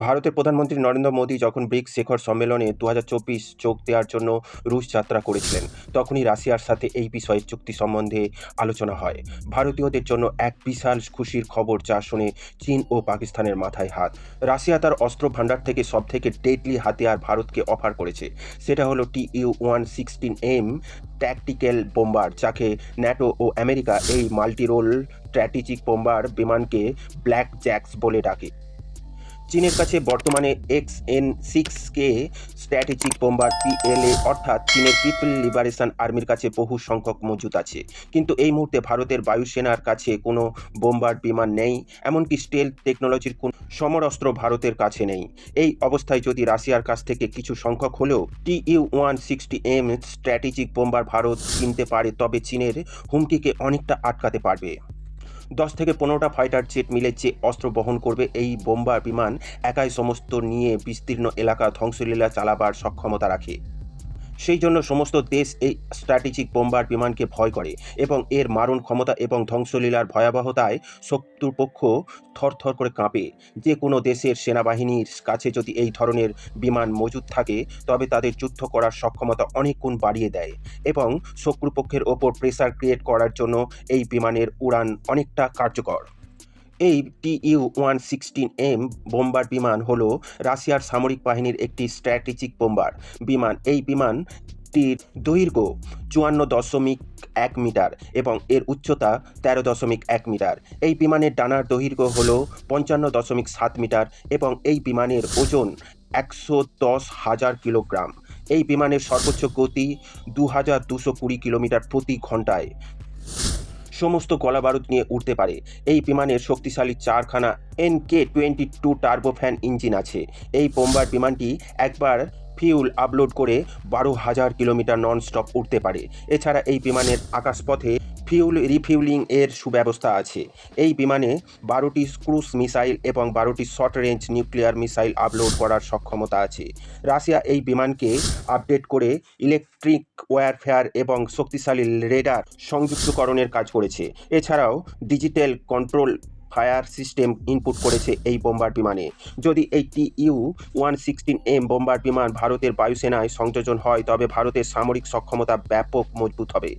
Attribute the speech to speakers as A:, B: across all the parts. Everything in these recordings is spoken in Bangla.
A: ভারতের প্রধানমন্ত্রী নরেন্দ্র মোদী যখন ব্রিক্স শিখর সম্মেলনে দু হাজার চব্বিশ যোগ দেওয়ার জন্য রুশ যাত্রা করেছিলেন, তখনই রাশিয়ার সাথে এই বিষয়ে চুক্তি সম্বন্ধে আলোচনা হয়। ভারতীয়দের জন্য এক বিশাল খুশির খবর যা শুনে চীন ও পাকিস্তানের মাথায় হাত। রাশিয়া তার অস্ত্র ভাণ্ডার থেকে সবথেকে ডেডলি হাতিয়ার ভারতকে অফার করেছে। সেটা হলো T U one sixteen M tactical bomber যাকে ন্যাটো ও আমেরিকা এই মাল্টিরোল স্ট্র্যাটেজিক বোম্বার বিমানকে ব্ল্যাক জ্যাক্স বলে ডাকে। চীনের কাছে বর্তমানে X N six K strategic bomber PLA অর্থাৎ চীনের পিপল লিবারেশন আর্মির কাছে বহু সংখ্যক মজুত আছে। কিন্তু এই মুহূর্তে ভারতের বায়ুসেনার কাছে কোনো বোম্বার বিমান নেই, এমনকি স্টেল টেকনোলজির কোন সমরস্ত্র ভারতের কাছে নেই। এই অবস্থায় যদি রাশিয়ার কাছ থেকে কিছু সংখ্যক হলেও T U one sixty M strategic bomber Bharat কিনতে পারে, তবে চীনের হুমকিকে অনেকটা আটকাতে পারবে। দশ থেকে পনেরোটা ফাইটার জেট মিলে যে অস্ত্র বহন করবে, এই বোম্বার বিমান একাই সমস্ত নিয়ে বিস্তীর্ণ এলাকা ধ্বংসলীলা চালাবার সক্ষমতা রাখে। সেই জন্য সমস্ত দেশ এই স্ট্র্যাটেজিক বোম্বার বিমানকে ভয় করে এবং এর মারণ ক্ষমতা এবং ধ্বংসলীলার ভয়াবহতায় শত্রুপক্ষ থরথর করে কাঁপে। যে কোনো দেশের সেনাবাহিনীর কাছে যদি এই ধরনের বিমান মজুদ থাকে, তবে তাদের যুদ্ধ করার সক্ষমতা অনেক গুণ বাড়িয়ে দেয় এবং শত্রুপক্ষের ওপর প্রেসার ক্রিয়েট করার জন্য এই বিমানের উড়ান অনেকটা কার্যকর। এই TU one sixteen M bomber বিমান হলো রাশিয়ার সামরিক বাহিনীর একটি স্ট্র্যাটেজিক বোম্বার বিমান, এই বিমানটির দৈর্ঘ্য চুয়ান্ন দশমিক এক মিটার এবং এর উচ্চতা তেরো দশমিক এক মিটার। এই বিমানের ডানার দৈর্ঘ্য হল পঞ্চান্ন দশমিক সাত মিটার এবং এই বিমানের ওজন একশো দশ হাজার কিলোগ্রাম। এই বিমানের সর্বোচ্চ গতি দু হাজার দুশো কুড়ি কিলোমিটার প্রতি ঘন্টায়। সমস্ত গলাবারুদ নিয়ে উঠতে পারে। এই বিমানের শক্তিশালী চারখানা N K twenty two turbofan engine আছে। এই বোম্বার বিমানটি একবার ফিউল আপলোড করে বারো হাজার কিলোমিটার নন স্টপ উঠতে পারে। এছাড়া এই বিমানের আকাশপথে ফিউল রিফিউলিং এর সুব্যবস্থা আছে। এই বিমানে বারোটি ক্রুজ মিসাইল এবং বারোটি short range nuclear missile upload করার সক্ষমতা আছে। রাশিয়া এই বিমানকে আপডেট করে ইলেকট্রিক ওয়ারফেয়ার এবং শক্তিশালী রেডার সংযুক্তকরণের কাজ করেছে। এছাড়াও digital control fire system input করেছে এই বোম্বার বিমানে। যদি এই T U one sixteen M bomber বিমান ভারতের বায়ুসেনায় সংযোজন হয়, তবে ভারতের সামরিক সক্ষমতা ব্যাপক মজবুত হবে।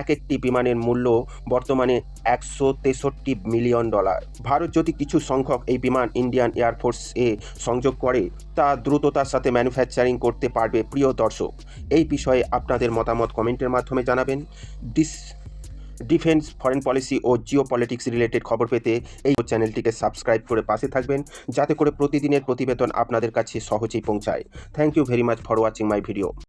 A: এক একটি বিমানের মূল্য বর্তমানে একশো তেষট্টি মিলিয়ন ডলার। ভারত যদি কিছু সংখ্যক এই বিমান ইন্ডিয়ান এয়ারফোর্স এ সংযোগ করে, তা দ্রুততার সাথে ম্যানুফ্যাকচারিং করতে পারবে প্রিয় দর্শক। এই বিষয়ে আপনাদের মতামত কমেন্টের মাধ্যমে জানাবেন। ডিস ডিফেন্স ফরেন পলিসি ও জিও পলিটিক্স রিলেটেড খবর পেতে এই চ্যানেলটিকে সাবস্ক্রাইব করে পাশে থাকবেন, যাতে করে প্রতিদিনের প্রতিবেদন আপনাদের কাছে সহজেই পৌঁছায়। Thank you very much for watching my video